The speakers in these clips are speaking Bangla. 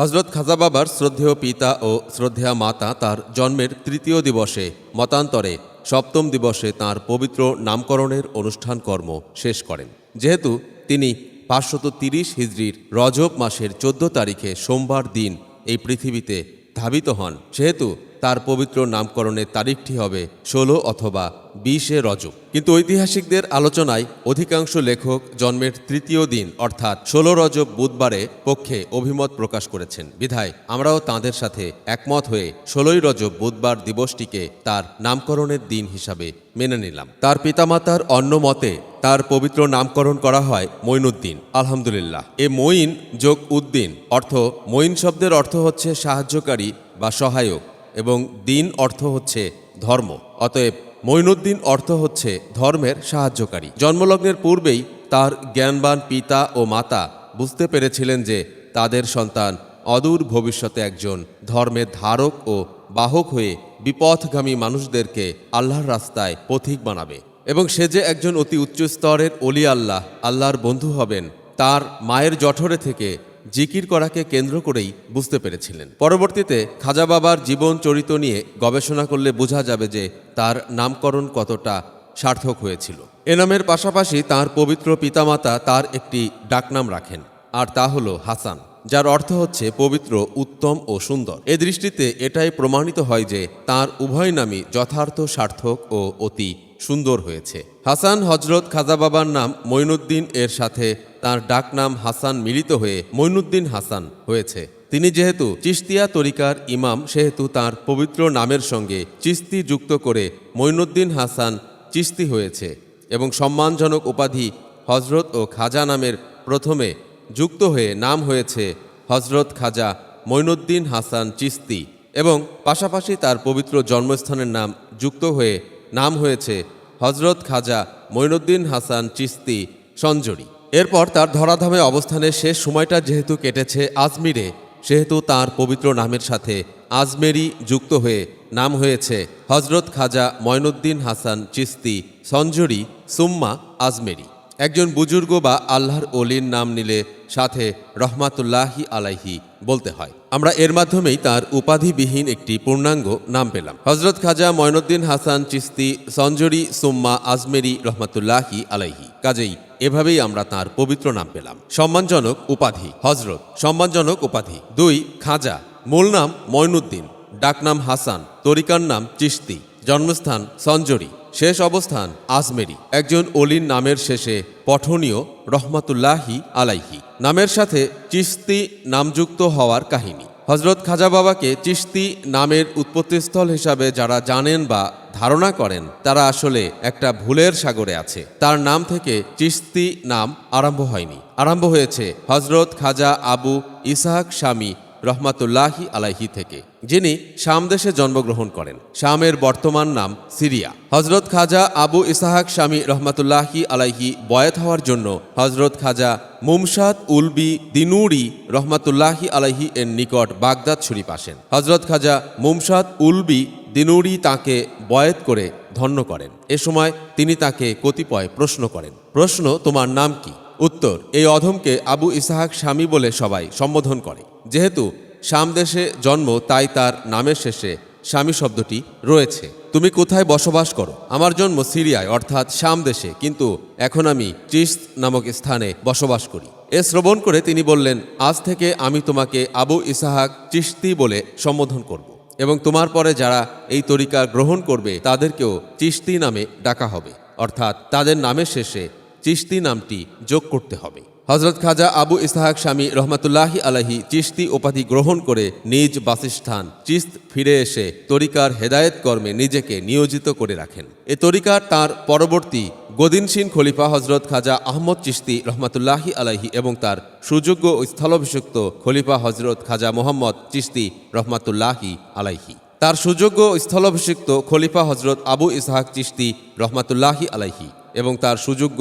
হজরত খাজা বাবার শ্রদ্ধেয় পিতা ও শ্রদ্ধেয়া মাতা তার জন্মের তৃতীয় দিবসে, মতান্তরে সপ্তম দিবসে তার পবিত্র নামকরণের অনুষ্ঠান কর্ম শেষ করেন। যেহেতু তিনি পাঁচশত তিরিশ হিজড়ির রজব মাসের চোদ্দ তারিখে সোমবার দিন এই পৃথিবীতে ধাবিত হন, সেহেতু তার পবিত্র নামকরণের তারিখটি হবে ষোলো অথবা বিশে রজব। কিন্তু ঐতিহাসিকদের আলোচনায় অধিকাংশ লেখক জন্মের তৃতীয় দিন, অর্থাৎ ষোলো রজব বুধবারে পক্ষে অভিমত প্রকাশ করেছেন। বিধায় আমরাও তাঁদের সাথে একমত হয়ে ষোলোই রজব বুধবার দিবসটিকে তার নামকরণের দিন হিসাবে মেনে নিলাম। তার পিতামাতার অন্য মতে, তার পবিত্র নামকরণ করা হয় মঈনুদ্দিন। আলহামদুলিল্লাহ। এ মঈন যোগ উদ্দিন, অর্থ মঈন শব্দের অর্থ হচ্ছে সাহায্যকারী বা সহায়ক। এবং দিন অর্থ হচ্ছে ধর্ম। অতএব মঈনুদ্দিন অর্থ হচ্ছে ধর্মের সাহায্যকারী। জন্মলগ্নের পূর্বেই তার জ্ঞানবান পিতা ও মাতা বুঝতে পেরেছিলেন যে তাদের সন্তান অদূর ভবিষ্যতে একজন ধর্মের ধারক ও বাহক হয়ে বিপথগামী মানুষদেরকে আল্লাহর রাস্তায় পথিক বানাবে। এবং সে যে একজন অতি উচ্চ স্তরের অলি আল্লাহ, আল্লাহর বন্ধু হবেন, তার মায়ের জঠরে থেকে জিকির করাকে কেন্দ্র করেই বুঝতে পেরেছিলেন। পরবর্তীতে খাজা বাবার জীবন চরিত নিয়ে গবেষণা করলে বোঝা যাবে যে তার নামকরণ কতটা সার্থক হয়েছিল। এ নামের পাশাপাশি তার পবিত্র পিতামাতা তার একটি ডাকনাম রাখেন, আর তা হলো হাসান, যার অর্থ হচ্ছে পবিত্র, উত্তম ও সুন্দর। এ দৃষ্টিতে এটাই প্রমাণিত হয় যে তার উভয় নামই যথার্থ সার্থক ও অতি সুন্দর হয়েছে। হাসান হজরত খাজা বাবার নাম মঈনুদ্দিন এর সাথে তার ডাকনাম হাসান মিলিত হয়ে মঈনুদ্দিন হাসান হয়েছে। তিনি যেহেতু চিস্তিয়া তরিকার ইমাম, সেহেতু তার পবিত্র নামের সঙ্গে চিস্তি যুক্ত করে মঈনুদ্দিন হাসান চিস্তি হয়েছে এবং সম্মানজনক উপাধি হজরত ও খাজা নামের প্রথমে যুক্ত হয়ে নাম হয়েছে হজরত খাজা মঈনুদ্দিন হাসান চিস্তি এবং পাশাপাশি তার পবিত্র জন্মস্থানের নাম যুক্ত হয়ে নাম হয়েছে হজরত খাজা মঈনুদ্দিন হাসান চিস্তি সঞ্জরি। এরপর তার ধরাধামে অবস্থানের শেষ সময়টা যেহেতু কেটেছে আজমিরে, সেহেতু তার পবিত্র নামের সাথে আজমেরি যুক্ত হয়ে নাম হয়েছে হজরত খাজা ময়নুদ্দিন হাসান চিস্তি সঞ্জরি সুম্মা আজমেরি। একজন বুজুর্গ বা আল্লাহর অলির নাম নিলে সাথে রহমাতুল্লাহি আলাইহি বলতে হয়। আমরা এর মাধ্যমেই তার উপাধিবিহীন একটি পূর্ণাঙ্গ নাম পেলাম। হজরত খাজা ময়নুদ্দিন হাসান চিস্তি, সঞ্জরি সুম্মা আজমেরি রহমাতুল্লাহি আলাইহি। কাজেই এভাবেই আমরা তার পবিত্র নাম পেলাম। সম্মানজনক উপাধি হজরত সম্মানজনক উপাধি। দুই, খাজা। মূল নাম ময়নুদ্দিন। ডাকনাম হাসান। তরিকার নাম চিস্তি। জন্মস্থান সঞ্জরি। শেষ অবস্থান আজমেরি, একজন অলির নামের শেষে পঠনীয় রহমাতুল্লাহি আলাইহি। নামের সাথে চিস্তি নামযুক্ত হওয়ার কাহিনী। হজরত খাজা বাবাকে চিস্তি নামের উৎপত্তিস্থল হিসাবে যারা জানেন বা ধারণা করেন, তারা আসলে একটা ভুলের সাগরে আছে। তার নাম থেকে চিস্তি নাম আরম্ভ হয়নি। আরম্ভ হয়েছে হজরত খাজা আবু ইসাহাক স্বামী রহমাতুল্লাহি আলাইহি থেকে। যিনি শাম দেশে জন্মগ্রহণ করেন। শামের বর্তমান নাম সিরিয়া। হজরত খাজা আবু ইসাহাক স্বামী রহমাতুল্লাহি আলাইহি বয়াত হওয়ার জন্য হজরত খাজা মুমসাদ উলবি দিনুরি রহমাতুল্লাহি আলাইহি এর নিকট বাগদাদ শরীফ আসেন। হজরত খাজা মুমসাদ উলবি দিনুরি তাকে বয়াত করে ধন্য করেন। এ সময় তিনি তাকে কতিপয় প্রশ্ন করেন, প্রশ্ন তোমার নাম কি? উত্তর, এই অধমকে আবু ইসাহাক স্বামী বলে সবাই সম্বোধন করে। যেহেতু শাম দেশে জন্ম, তাই তার নামের শেষে স্বামী শব্দটি রয়েছে। তুমি কোথায় বসবাস করো? আমার জন্ম সিরিয়ায়, অর্থাৎ শাম দেশে, কিন্তু এখন আমি চিস্ত নামক স্থানে বসবাস করি। এ শ্রবণ করে তিনি বললেন, আজ থেকে আমি তোমাকে আবু ইসাহাক চিস্তি বলে সম্বোধন করব এবং তোমার পরে যারা এই তরিকা গ্রহণ করবে, তাদেরকেও চিস্তি নামে ডাকা হবে। অর্থাৎ তাদের নামের শেষে চিস্তি নামটি যোগ করতে হবে। হজরত খাজা আবু ইসহাক স্বামী রহমতুল্লাহি আলাহি চিস্তি উপাধি গ্রহণ করে নিজ বাসস্থান চিস্ত ফিরে এসে তরিকার হেদায়েত কর্মে নিজেকে নিয়োজিত করে রাখেন। এ তরিকার তার পরবর্তী গদিনসীন খলিফা হজরত খাজা আহমদ চিস্তি রহমতুল্লাহি আলাহি এবং তার সুযোগ্য স্থলভিষিক্ত খলিফা হজরত খাজা মোহাম্মদ চিস্তি রহমাতুল্লাহি আলাইহি। তার সুযোগ্য স্থলাভিষিক্ত খলিফা হজরত আবু ইসহাক চিস্তি রহমাতুল্লাহি আলাইহি এবং তার সুযোগ্য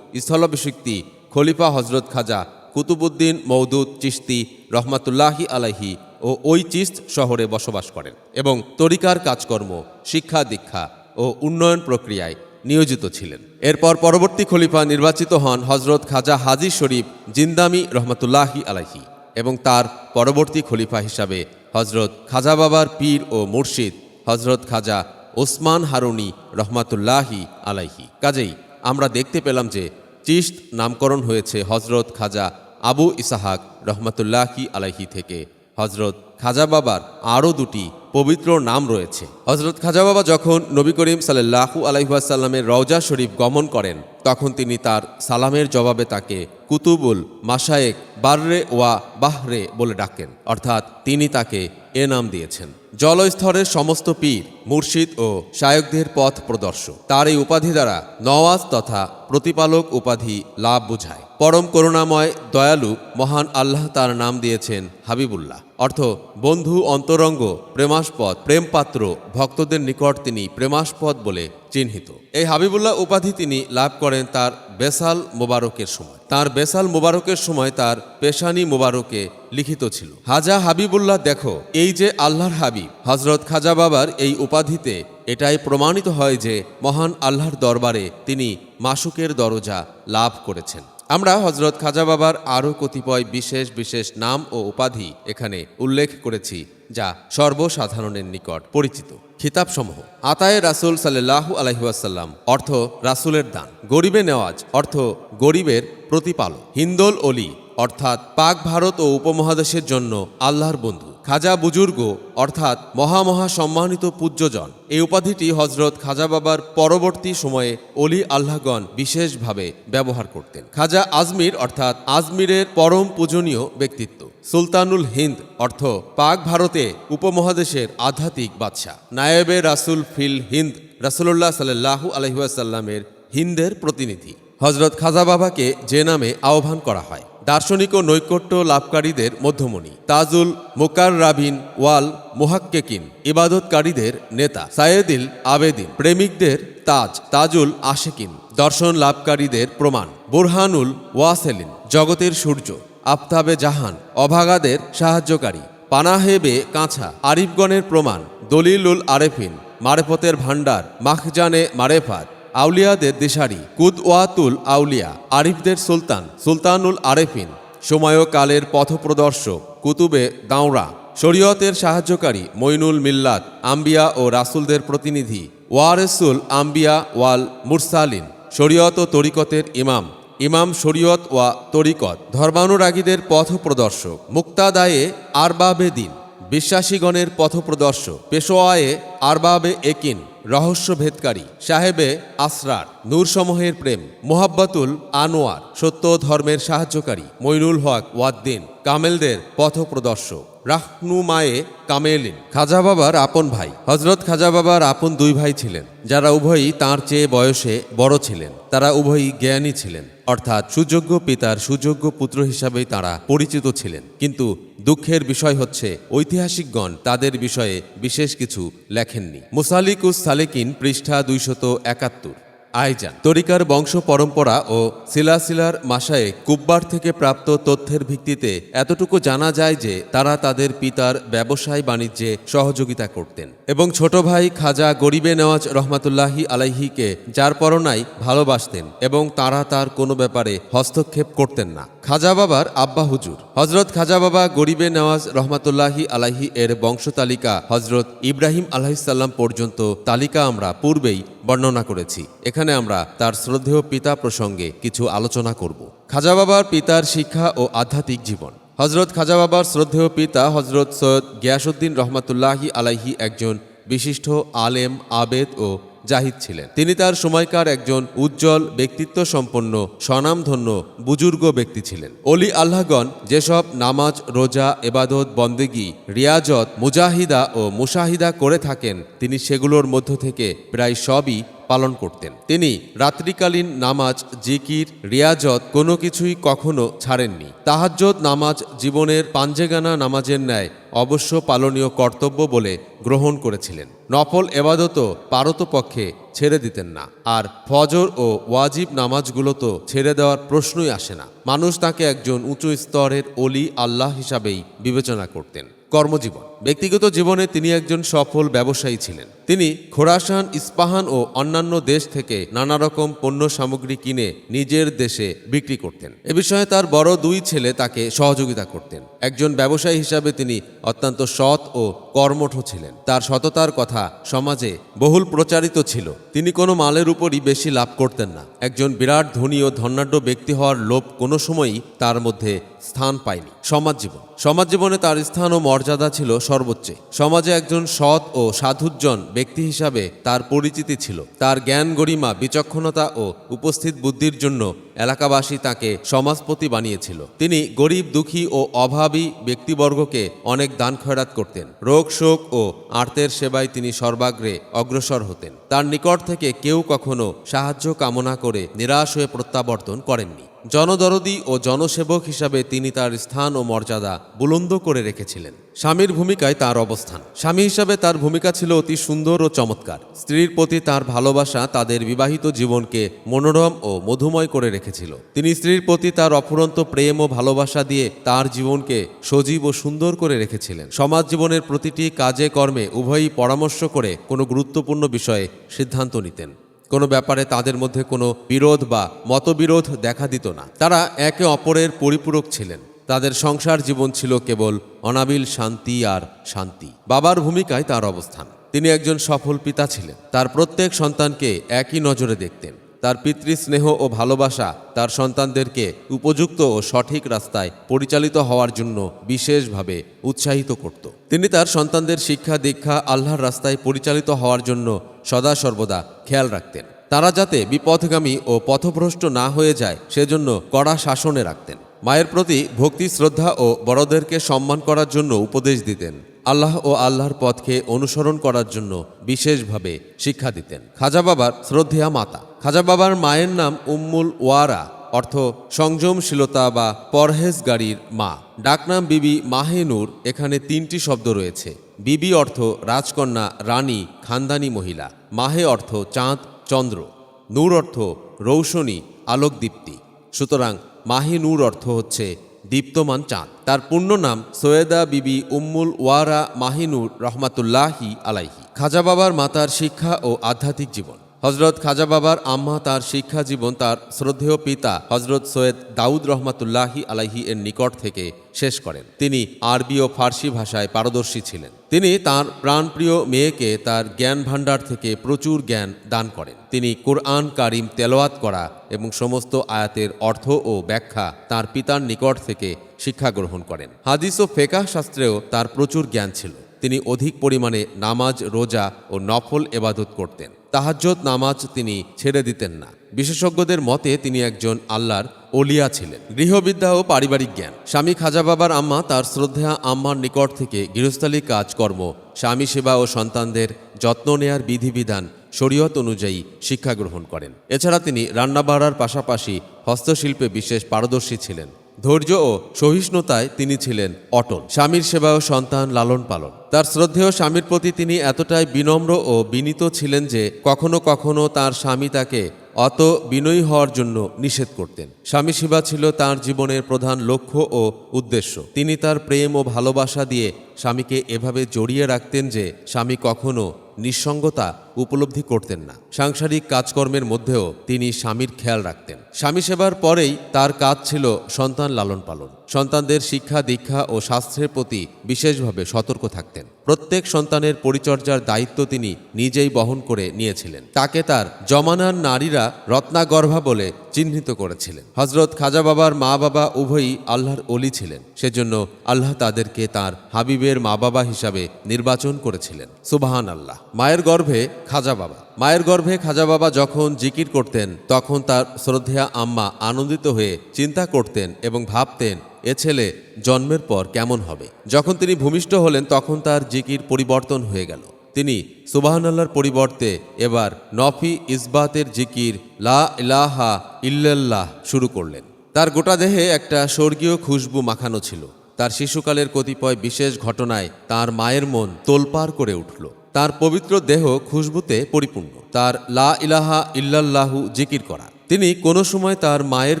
স্থলাভিষিক্তি খলিফা হজরত খাজা কুতুবুদ্দিন মৌদুদ চিস্তি রহমাতুল্লাহি আলাইহি ও ওই চিস্ত শহরে বসবাস করেন এবং তরিকার কাজকর্ম, শিক্ষা দীক্ষা ও উন্নয়ন প্রক্রিয়ায় নিয়োজিত ছিলেন। এরপর পরবর্তী খলিফা নির্বাচিত হন হজরত খাজা হাজি শরীফ জিন্দামি রহমতুল্লাহি আলাইহি এবং তার পরবর্তী খলিফা হিসাবে হজরত খাজা বাবার পীর ও মুর্শিদ হজরত খাজা ওসমান হারুনি রহমাতুল্লাহি আলাইহি। কাজেই আমরা দেখতে পেলাম যে চিস্ত নামকরণ হয়েছে হজরত খাজা আবু ইসাহাক রহমতুল্লাহি আলাহি থেকে। হজরত খাজা বাবার আরও দুটি পবিত্র নাম রয়েছে। হজরত খাজা বাবা যখন নবী করিম সাল্লাহু আলহিহাসাল্লামের রওজা শরীফ গমন করেন তখন তিনি তার সালামের জবাবে তাকে কুতুবুল মাসায়েক বাররে ওয়া বাহরে বলে ডাকেন অর্থাৎ তিনি তাকে এ নাম দিয়েছেন। জলস্তরের সমস্ত পীর, মুর্শিদ ও শায়কদের পথ প্রদর্শক। তার এই উপাধি দ্বারা নওয়াজ তথা প্রতিপালক উপাধি লাভ বুঝায়। পরম করুণাময়, দয়ালু, মহান আল্লাহ তার নাম দিয়েছেন হাবিবুল্লাহ। অর্থ, বন্ধু, অন্তরঙ্গ, প্রেমাস্পদ, প্রেমপাত্র, ভক্তদের নিকট তিনি প্রেমাস্পদ বলে চিহ্নিত। এই হাবিবুল্লাহ উপাধি তিনি লাভ করেন তার বেসাল মোবারকের সময়। তার বেসাল মোবারকের সময় তার পেশানি মোবারকে লিখিত ছিল। হাজা হাবিবুল্লাহ, দেখো, এই যে আল্লাহর হাবিব হজরত খাজা বাবার এই উপাধিতে এটাই প্রমাণিত হয় যে মহান আল্লাহর দরবারে তিনি মাসুকের দরজা লাভ করেছেন। আমরা হজরত খাজা বাবার আরও কতিপয় বিশেষ বিশেষ নাম ও উপাধি এখানে উল্লেখ করেছি। যা সর্বসাধারণের নিকট পরিচিত। খিতাবসমূহ। আতায়ে রাসুল সাল্লাহু আলহিউসাল্লাম অর্থ রাসুলের দান। গরিবে নেওয়াজ, অর্থ গরিবের প্রতিপালক। হিন্দোল অলি, অর্থাৎ পাক ভারত ও উপমহাদেশের জন্য আল্লাহর বন্ধু। খাজা বুজুর্গ, অর্থাৎ মহামহা সম্মানিত পূজ্যজন। এই উপাধিটি হজরত খাজা বাবার পরবর্তী সময়ে অলি আল্লাহগণ বিশেষভাবে ব্যবহার করতেন। খাজা আজমির, অর্থাৎ আজমিরের পরম পূজনীয় ব্যক্তিত্ব। সুলতানুল হিন্দ অর্থ পাক ভারতে উপমহাদেশের আধ্যাত্মিক বাদশাহ। নায়েবে রাসুল ফিল হিন্দ রাসুল্লাহ সাল্লাহু আলহিউসাল্লামের হিন্দের প্রতিনিধি। হজরত খাজা বাবাকে যে নামে আহ্বান করা হয়। দার্শনিক ও নৈকট্য লাভকারীদের মধ্যমণি। তাজুল মোকার রাবিন ওয়াল মোহাক্কেকিন ইবাদতকারীদের নেতা। সায়েদিল আবেদিন প্রেমিকদের তাজ। তাজুল আশেকিন দর্শন লাভকারীদের প্রমাণ। বুরহানুল ওয়াসেলিন জগতের সূর্য। আফতাবে জাহান, অভাগাদের সাহায্যকারী। পানাহেবে কাঁচা, আরিফগণের প্রমাণ, দলিলুল আরেফিন, মারেফতের ভাণ্ডার, মাখজানে মারেফাত, আউলিয়াদের দিশারি, কুদওয়াতুল আউলিয়া, আরিফদের সুলতান, সুলতানুল আরেফিন সময় কালের পথপ্রদর্শক, কুতুবে দাওরা, শরীয়তের সাহায্যকারী, মইনুল মিল্লাত, আম্বিয়া ও রাসুলদের প্রতিনিধি, ওয়ারেসুল আম্বিয়া ওয়াল মুরসালিন, শরীয়ত ও তরিকতের ইমাম ইমাম শরীয়ত ওয়া তরিকত, ধর্মানুরাগীদের পথ পথপ্রদর্শক, মুক্তাদায়ে আরবাবে দিন, বিশ্বাসীগণের পথপ্রদর্শক, পেশোয়ায়ে আরবাবে একিন। রহস্যভেদকারী। সাহেবে আসরার, নূরসমূহের প্রেম, মোহাব্বাতুল আনোয়ার, সত্য ধর্মের সাহায্যকারী, মইনুল হক ওয়াদ্দিন, কামেলদের পথপ্রদর্শক। রাহনুমায়ে কামেলিন, খাজা বাবার আপন ভাই। হজরত খাজা বাবার আপন দুই ভাই ছিলেন, যারা উভয়ই তার চেয়ে বয়সে বড় ছিলেন। তারা উভয়ই জ্ঞানী ছিলেন, অর্থাৎ সুযোগ্য পিতার সুযোগ্য পুত্র হিসাবেই তারা পরিচিত ছিলেন। কিন্তু দুঃখের বিষয় হচ্ছে, ঐতিহাসিকগণ তাদের বিষয়ে বিশেষ কিছু লেখেননি। মুসালিকুস সালেকিন পৃষ্ঠা দুইশত একাত্তর। আইজান। তরিকার বংশ পরম্পরা ও সিলাসিলার মাসায়ে কুব্বার থেকে প্রাপ্ত তথ্যের ভিত্তিতে এতটুকু জানা যায় যে তারা তাদের পিতার ব্যবসায় বাণিজ্যে সহযোগিতা করতেন। এবং ছোট ভাই খাজা গরিবে নেওয়াজ রহমাতুল্লাহি আলাইহিকে যার পরনাই ভালোবাসতেন এবং তারা তার কোনো ব্যাপারে হস্তক্ষেপ করতেন না। খাজা বাবার আব্বা হুজুর। হজরত খাজা বাবা গরিবে নওয়াজ রহমাতুল্লাহি আলাইহি এর বংশ তালিকা হজরত ইব্রাহিম আলাহিসাল্লাম পর্যন্ত তালিকা আমরা পূর্বেই বর্ণনা করেছি। এখানে আমরা তার শ্রদ্ধেয় পিতা প্রসঙ্গে কিছু আলোচনা করব। খাজা বাবার পিতার শিক্ষা ও আধ্যাত্মিক জীবন। হজরত খাজা বাবার শ্রদ্ধেয় পিতা হজরত সৈয়দ গিয়াসুদ্দিন রহমাতুল্লাহি আলাইহি একজন বিশিষ্ট আলেম, আবেদ ও জাহিদ ছিলেন। তিনি তার সময়কার একজন উজ্জ্বল ব্যক্তিত্ব সম্পন্ন স্বনামধন্য, বুজুর্গ ব্যক্তি ছিলেন। অলি আল্লাহগণ যেসব নামাজ, রোজা এবাদত বন্দেগি, রিয়াজত, মুজাহিদা ও মুশাহিদা করে থাকেন, তিনি সেগুলোর মধ্য থেকে প্রায় সবই পালন করতেন। তিনি রাত্রিকালীন নামাজ, জিকির, রিয়াজত কোনো কিছুই কখনো ছাড়েননি। তাহাজ্জত নামাজ জীবনের পাঞ্জেগানা নামাজের ন্যায় অবশ্য পালনীয় কর্তব্য বলে গ্রহণ করেছিলেন। নফল এবাদতও পারতপক্ষে ছেড়ে দিতেন না। আর ফজর ও ওয়াজিব নামাজগুলো তো ছেড়ে দেওয়ার প্রশ্নই আসে না। মানুষ তাকে একজন উঁচু স্তরের অলি আল্লাহ হিসাবেই বিবেচনা করতেন। কর্মজীবন। ব্যক্তিগত জীবনে তিনি একজন সফল ব্যবসায়ী ছিলেন। তিনি খোরাসান, ইস্পাহান ও অন্যান্য দেশ থেকে নানা রকম পণ্য সামগ্রী কিনে নিজের দেশে বিক্রি করতেন। এ বিষয়ে তার বড় দুই ছেলে তাকে সহযোগিতা করতেন। একজন ব্যবসায়ী হিসাবে তিনি অত্যন্ত সৎ ও কর্মঠ ছিলেন। তার সততার কথা সমাজে বহুল প্রচারিত ছিল। তিনি কোনো মালের উপরই বেশি লাভ করতেন না। একজন বিরাট ধনী ও ধনাঢ্য ব্যক্তি হওয়ার লোভ কোনো সময়ই তার মধ্যে স্থান পায়নি। সমাজ জীবন। সমাজ জীবনে তার স্থান ও মর্যাদা ছিল সর্বোচ্চে। সমাজে একজন সৎ ও সাধুজ্জন ব্যক্তি হিসাবে তার পরিচিতি ছিল। তার জ্ঞান গরিমা, বিচক্ষণতা ও উপস্থিত বুদ্ধির জন্য এলাকাবাসী তাকে সমাজপতি বানিয়েছিল। তিনি গরিব, দুঃখী ও অভাবী ব্যক্তিবর্গকে অনেক দান খয়রাত করতেন। রোগ, শোক ও আর্তের সেবায় তিনি সর্বাগ্রে অগ্রসর হতেন। তার নিকট থেকে কেউ কখনো সাহায্য কামনা করে নিরাশ হয়ে প্রত্যাবর্তন করেননি। জনদরদি ও জনসেবক হিসাবে তিনি তার স্থান ও মর্যাদা বুলন্দ করে রেখেছিলেন। স্বামীর ভূমিকায় তার অবস্থান। স্বামী হিসাবে তার ভূমিকা ছিল অতি সুন্দর ও চমৎকার। স্ত্রীর প্রতি তার ভালোবাসা তাদের বিবাহিত জীবনকে মনোরম ও মধুময় করে রেখেছিল। তিনি স্ত্রীর প্রতি তার অফুরন্ত প্রেম ও ভালোবাসা দিয়ে তার জীবনকে সজীব ও সুন্দর করে রেখেছিলেন। সমাজ জীবনের প্রতিটি কাজে কর্মে উভয়ই পরামর্শ করে কোনো গুরুত্বপূর্ণ বিষয়ে সিদ্ধান্ত নিতেন। কোনো ব্যাপারে তাদের মধ্যে কোনো বিরোধ বা মতবিরোধ দেখা দিত না। তারা একে অপরের পরিপূরক ছিলেন। তাদের সংসার জীবন ছিল কেবল অনাবিল শান্তি আর শান্তি। বাবার ভূমিকায় তার অবস্থান। তিনি একজন সফল পিতা ছিলেন। তার প্রত্যেক সন্তানকে একই নজরে দেখতেন। তার পিতৃস্নেহ ও ভালোবাসা তার সন্তানদেরকে উপযুক্ত ও সঠিক রাস্তায় পরিচালিত হওয়ার জন্য বিশেষভাবে উৎসাহিত করত। তিনি তার সন্তানদের শিক্ষা দীক্ষা আল্লাহর রাস্তায় পরিচালিত হওয়ার জন্য সদা সর্বদা খেয়াল রাখতেন। তারা যাতে বিপথগামী ও পথভ্রষ্ট না হয়ে যায়, সেজন্য কড়া শাসনে রাখতেন। মায়ের প্রতি ভক্তি, শ্রদ্ধা ও বড়দেরকে সম্মান করার জন্য উপদেশ দিতেন। আল্লাহ ও আল্লাহর পথকে অনুসরণ করার জন্য বিশেষভাবে শিক্ষা দিতেন। খাজা বাবার শ্রদ্ধেয়া মাতা। খাজা বাবার মায়ের নাম উম্মুল ওয়ারা। অর্থ সংযমশীলতা বা পরহেজগাড়ির মা। ডাকনাম বিবি মাহেনুর, এখানে তিনটি শব্দ রয়েছে। বিবি অর্থ রাজকন্যা, রানী, খানদানি মহিলা। মাহে অর্থ চাঁদ, চন্দ্র। নূর অর্থ রৌশনী, আলোকদীপ্তি। সুতরাং মাহে নূর অর্থ হচ্ছে দীপ্তমান চাঁদ। তার পূর্ণ নাম সৈয়দা বিবি উম্মুল ওয়ারা মাহিনুর রহমাতুল্লাহি আলাইহি। খাজা বাবার মাতার শিক্ষা ও আধ্যাত্মিক জীবন। হজরত খাজা বাবার আম্মা তার শিক্ষা জীবন তার শ্রদ্ধেয় পিতা হজরত সৈয়দ দাউদ রহমাতুল্লাহি আলাইহি এর নিকট থেকে শেষ করেন। তিনি আরবি ও ফার্সি ভাষায় পারদর্শী ছিলেন। তিনি তার প্রাণপ্রিয় মেয়েকে তার জ্ঞান ভাণ্ডার থেকে প্রচুর জ্ঞান দান করেন। তিনি কোরআন কারিম তেলাওয়াত করা এবং সমস্ত আয়াতের অর্থ ও ব্যাখ্যা তার পিতার নিকট থেকে শিক্ষা গ্রহণ করেন। হাদিস ও ফেকাহ শাস্ত্রেও তার প্রচুর জ্ঞান ছিল। তিনি অধিক পরিমাণে নামাজ, রোজা ও নফল এবাদত করতেন। তাহাজ্জত নামাজ তিনি ছেড়ে দিতেন না। বিশেষজ্ঞদের মতে তিনি একজন আল্লাহর ওলিয়া ছিলেন। গৃহবিদ্যা ও পারিবারিক জ্ঞান। স্বামী খাজা বাবার আম্মা তার শ্রদ্ধা আম্মার নিকট থেকে গৃহস্থালী কাজকর্ম, স্বামী সেবা ও সন্তানদের যত্ন নেয়ার বিধিবিধান, শরীয়ত অনুযায়ী শিক্ষা গ্রহণ করেন। এছাড়া তিনি রান্না বাড়ার পাশাপাশি হস্তশিল্পে বিশেষ পারদর্শী ছিলেন। ধৈর্য ও সহিষ্ণুতায় তিনি ছিলেন অটল। স্বামীর সেবা ও সন্তান লালন পালন। তার শ্রদ্ধেয় স্বামীর প্রতি তিনি এতটাই বিনম্র ও বিনীত ছিলেন যে কখনো কখনো তার স্বামী তাকে অত বিনয়ী হওয়ার জন্য নিষেধ করতেন। স্বামী সেবা ছিল তার জীবনের প্রধান লক্ষ্য ও উদ্দেশ্য। তিনি তার প্রেম ও ভালোবাসা দিয়ে স্বামীকে এভাবে জড়িয়ে রাখতেন যে স্বামী কখনো নিঃসঙ্গতা উপলব্ধি করতেন না। সাংসারিক কাজকর্মের মধ্যেও তিনি স্বামীর খেয়াল রাখতেন। স্বামী সেবার পরেই তার কাজ ছিল সন্তান লালন পালন সন্তানদের শিক্ষা, দীক্ষা ও স্বাস্থ্যের প্রতি বিশেষভাবে সতর্ক থাকতেন। প্রত্যেক সন্তানের পরিচর্যার দায়িত্ব তিনি নিজেই বহন করে নিয়েছিলেন। তাকে তার জমানার নারীরা রত্নাগর্ভা বলে চিহ্নিত করেছিলেন। হজরত খাজা বাবার মা বাবা উভয়ই আল্লাহর অলি ছিলেন। সেজন্য আল্লাহ তাদেরকে তার হাবিবের মা বাবা হিসাবে নির্বাচন করেছিলেন। সুবাহান আল্লাহ মায়ের গর্ভে খাজা বাবা। মায়ের গর্ভে খাজা বাবা যখন জিকির করতেন, তখন তার শ্রদ্ধেয়া আম্মা আনন্দিত হয়ে চিন্তা করতেন এবং ভাবতেন, এ ছেলে, জন্মের পর কেমন হবে? যখন তিনি ভূমিষ্ঠ হলেন, তখন তার জিকির পরিবর্তন হয়ে গেল। তিনি সুবাহান আল্লাহর পরিবর্তে এবার নফি ইসবাতের জিকির লা ইলাহা ইল্লাল্লাহ শুরু করলেন। তার গোটা দেহে একটা স্বর্গীয় খুশবু মাখানো ছিল। তার শিশুকালের কতিপয় বিশেষ ঘটনায় তার মায়ের মন তোলপাড় করে উঠল। তার পবিত্র দেহ খুশবুতে পরিপূর্ণ। তার লা ইলাহা ইল্লাল্লাহু জিকির করা। তিনি কোনো সময় তার মায়ের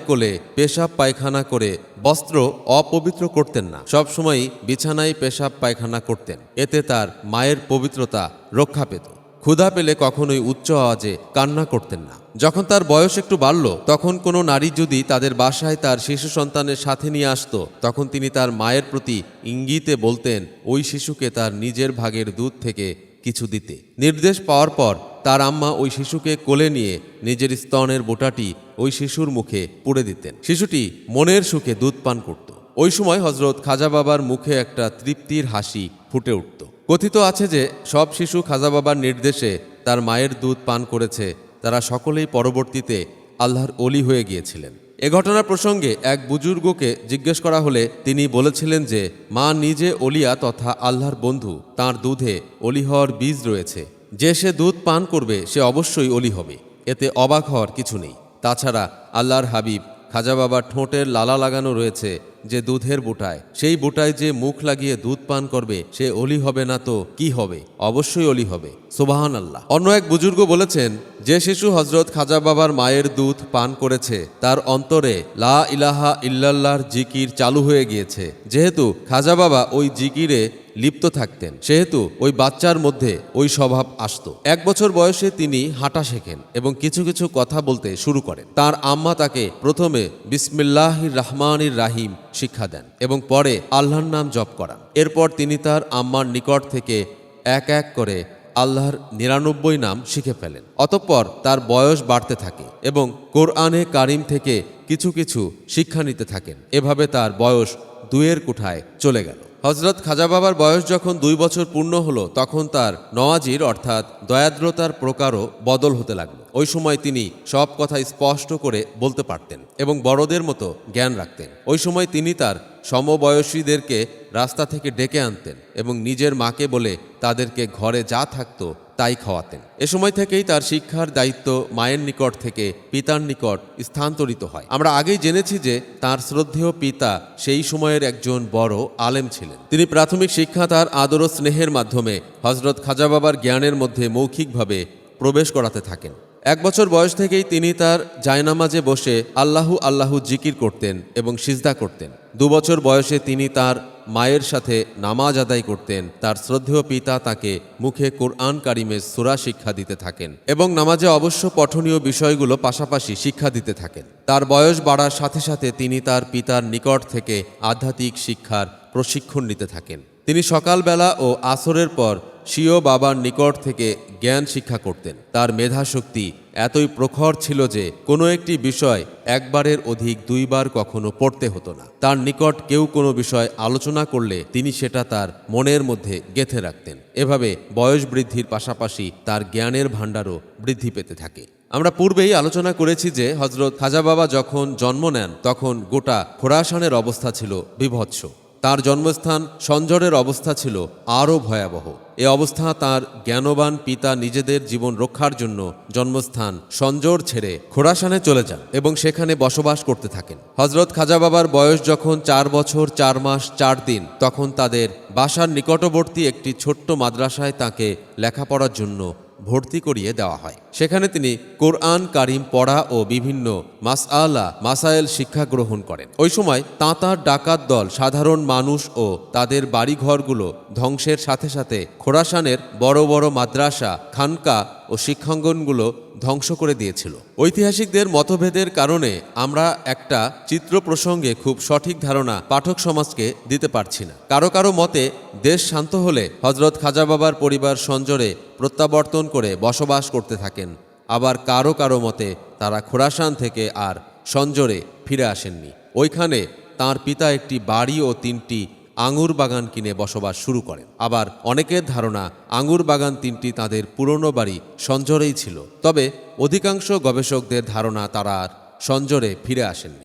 কোলে পেশাব পায়খানা করে বস্ত্র অপবিত্র করতেন না। সবসময় বিছানায় পেশাব পায়খানা করতেন। এতে তার মায়ের পবিত্রতা রক্ষা পেত। ক্ষুধা পেলে কখনোই উচ্চ আওয়াজে কান্না করতেন না। যখন তার বয়স একটু বাড়ল, তখন কোনো নারী যদি তাদের বাসায় তার শিশু সন্তানের সাথে নিয়ে আসত, তখন তিনি তার মায়ের প্রতি ইঙ্গিতে বলতেন, ওই শিশুকে তার নিজের ভাগের দুধ থেকে কিছু দিতে। নির্দেশ পাওয়ার পর তার আম্মা ওই শিশুকে কোলে নিয়ে নিজের স্তনের বোটাটি ওই শিশুর মুখে পুড়ে দিতেন। শিশুটি মনের সুখে দুধ পান করত। ওই সময় হজরত খাজা বাবার মুখে একটা তৃপ্তির হাসি ফুটে উঠত। কথিত আছে যে, সব শিশু খাজা বাবার নির্দেশে তার মায়ের দুধ পান করেছে। তারা সকলেই পরবর্তীতে আল্লাহর অলি হয়ে গিয়েছিলেন। এ ঘটনা প্রসঙ্গে এক বুজুর্গকে জিজ্ঞেস করা হলে তিনি বলেছিলেন যে, মা নিজে অলিয়া তথা আল্লাহর বন্ধু, তার দুধে অলি হওয়ার বীজ রয়েছে। যে সে দুধ পান করবে, সে অবশ্যই অলি হবে। এতে অবাক হওয়ার কিছু নেই। তাছাড়া আল্লাহর হাবিব খাজা বাবার ঠোঁটের লালা লাগানো রয়েছে যে দুধের বুটায়। সেই বুটায় যে মুখ লাগিয়ে দুধ পান করবে, সে অলি হবে না তো কি হবে? অবশ্যই অলি হবে। সুবাহান আল্লাহ অন্য এক বুজুর্গ বলেছেন, যে শিশু হজরত খাজা বাবার মায়ের দুধ পান করেছে, তার অন্তরে লা ইলাহা ইল্লাল্লাহর জিকির চালু হয়ে গিয়েছে। যেহেতু খাজা বাবা ওই জিকিরে লিপ্ত থাকতেন। সেহেতু ওই বাচ্চার মধ্যে ওই স্বভাব আসত। এক বছর বয়সে তিনি হাঁটা শেখেন এবং কিছু কিছু কথা বলতে শুরু করেন। তার আম্মা তাকে প্রথমে বিসমিল্লাহির রহমানির রাহিম শিক্ষা দেন এবং পরে আল্লাহর নাম জপ করান। এরপর তিনি তার আম্মার নিকট থেকে এক এক করে আল্লাহর নিরানব্বই নাম শিখে ফেলেন। অতঃপর তার বয়স বাড়তে থাকে এবং কোরআনে কারিম থেকে কিছু কিছু শিক্ষা নিতে থাকেন। এভাবে তার বয়স দুয়ের কুঠায় চলে গেল। হজরত খাজা বাবার বয়স যখন দুই বছর পূর্ণ হলো, তখন তার নওয়াজির অর্থাৎ দয়াদ্রতার প্রকারও বদল হতে লাগল। ওই সময় তিনি সব কথা স্পষ্ট করে বলতে পারতেন এবং বড়দের মতো জ্ঞান রাখতেন। ওই সময় তিনি তার সমবয়সীদেরকে রাস্তা থেকে ডেকে আনতেন এবং নিজের মাকে বলে তাদেরকে ঘরে যা থাকতো তাই খাওয়াতেন। এ সময় থেকেই তার শিক্ষার দায়িত্ব মায়ের নিকট থেকে পিতার নিকট স্থানান্তরিত হয়। আমরা আগেই জেনেছি যে তার শ্রদ্ধেয় পিতা সেই সময়ের একজন বড় আলেম ছিলেন। তিনি প্রাথমিক শিক্ষা তার আদর স্নেহের মাধ্যমে হজরত খাজা বাবার জ্ঞানের মধ্যে মৌখিকভাবে প্রবেশ করাতে থাকেন। এক বছর বয়স থেকেই তিনি তার জায়নামাজে বসে আল্লাহু আল্লাহু জিকির করতেন এবং সিজদা করতেন। দু বছর বয়সে তিনি তার মায়ের সাথে নামাজ আদায় করতেন, তার শ্রদ্ধেয় পিতা তাকে মুখে কোরআন কারিমের সুরা শিক্ষা দিতে থাকেন এবং নামাজে অবশ্য পঠনীয় বিষয়গুলো পাশাপাশি শিক্ষা দিতে থাকেন। তার বয়স বাড়ার সাথে সাথে তিনি তার পিতার নিকট থেকে আধ্যাত্মিক শিক্ষার প্রশিক্ষণ নিতে থাকেন। তিনি সকালবেলা ও আসরের পর স্বীয় বাবার নিকট থেকে জ্ঞান শিক্ষা করতেন। তার মেধাশক্তি এতই প্রখর ছিল যে, কোনো একটি বিষয় একবারের অধিক দুইবার কখনো পড়তে হতো না। তার নিকট কেউ কোনো বিষয় আলোচনা করলে তিনি সেটা তার মনের মধ্যে গেঁথে রাখতেন। এভাবে বয়স বৃদ্ধির পাশাপাশি তার জ্ঞানের ভাণ্ডারও বৃদ্ধি পেতে থাকে। আমরা পূর্বেই আলোচনা করেছি যে হজরত খাজা বাবা যখন জন্ম নেন, তখন গোটা খোরাসানের অবস্থা ছিল বিভৎস। তার জন্মস্থান সঞ্জরের অবস্থা ছিল আরও ভয়াবহ। এ অবস্থা তার জ্ঞানবান পিতা নিজেদের জীবন রক্ষার জন্য জন্মস্থান সঞ্জর ছেড়ে খোরাসানে চলে যান এবং সেখানে বসবাস করতে থাকেন। হজরত খাজা বাবার বয়স যখন চার বছর, চার মাস, চার দিন, তখন তাদের বাসার নিকটবর্তী একটি ছোট্ট মাদ্রাসায় তাকে লেখাপড়ার জন্য ভর্তি করিয়ে দেওয়া হয়। সেখানে তিনি কোরআন, কারিম, পড়া ও বিভিন্ন মাসআলা, মাসায়েল শিক্ষা গ্রহণ করেন। ওই সময় তাঁতার ডাকাত দল সাধারণ মানুষ ও তাদের বাড়িঘরগুলো ধ্বংসের সাথে সাথে খোরাসানের বড় বড় মাদ্রাসা, খানকা ও শিক্ষাঙ্গনগুলো ধ্বংস করে দিয়েছিল। ঐতিহাসিকদের মতভেদের কারণে আমরা একটা চিত্র প্রসঙ্গে খুব সঠিক ধারণা পাঠক সমাজকে দিতে পারছি না। কারও কারও মতে দেশ শান্ত হলে হজরত খাজা বাবার পরিবার সঞ্জরে প্রত্যাবর্তন করে বসবাস করতে থাকেন। আবার কারও কারও মতে তারা খোরাসান থেকে আর সঞ্জরে ফিরে আসেননি। ওইখানে তার পিতা একটি বাড়ি ও তিনটি আঙুর বাগান কিনে বসবাস শুরু করেন। আবার অনেকের ধারণা আঙুর বাগান তিনটি তাদের পুরনো বাড়ি সঞ্জরেই ছিল। তবে অধিকাংশ গবেষকদের ধারণা তারা আর সঞ্জরে ফিরে আসেননি।